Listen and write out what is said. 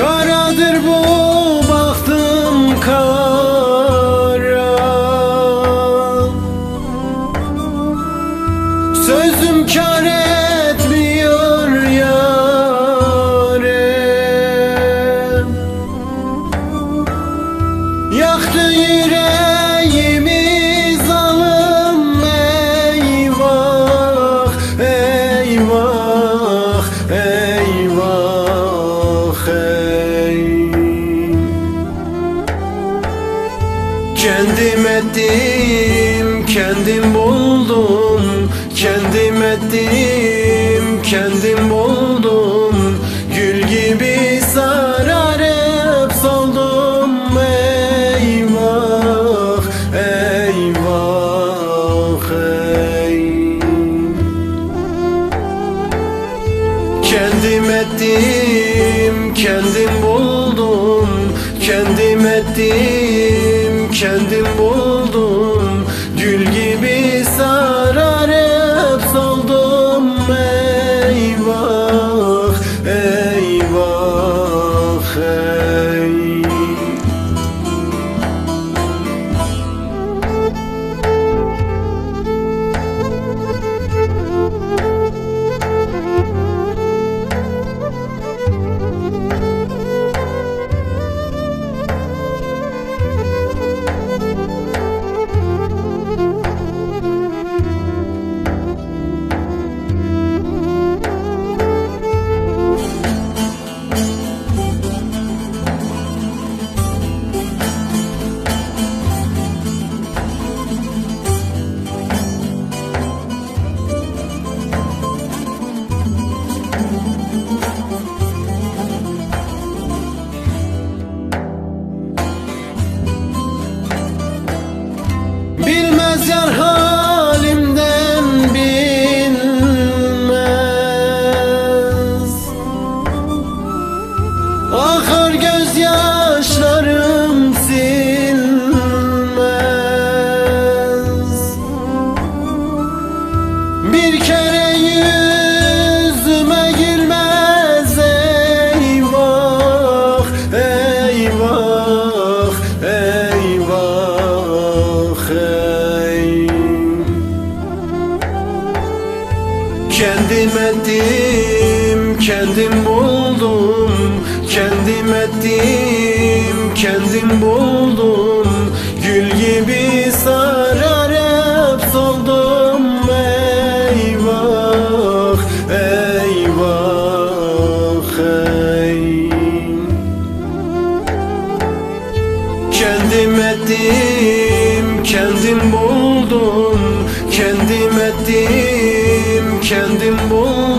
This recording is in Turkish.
Karadır bu baktım kara. Sözüm kar etmiyor yarem Yaktı yüreğimi Kendim ettim, kendim buldum Kendim ettim, kendim buldum Gül gibi sararıp soldum Eyvah, eyvah, ey Kendim ettim, kendim buldum Kendim ettim, kendim buldum Bilmez yar halimden bilmez. Akar gözyaşlarım silmez. Bir kere yüzüme gülmez eyvah Eyvah, eyvah, ey Kendim ettim, kendim buldum. Kendim ettim, kendim buldum. Gül gibi sararıp soldum. Eyvah, eyvah, ey Kendim ettim, kendim buldum Kendim buldum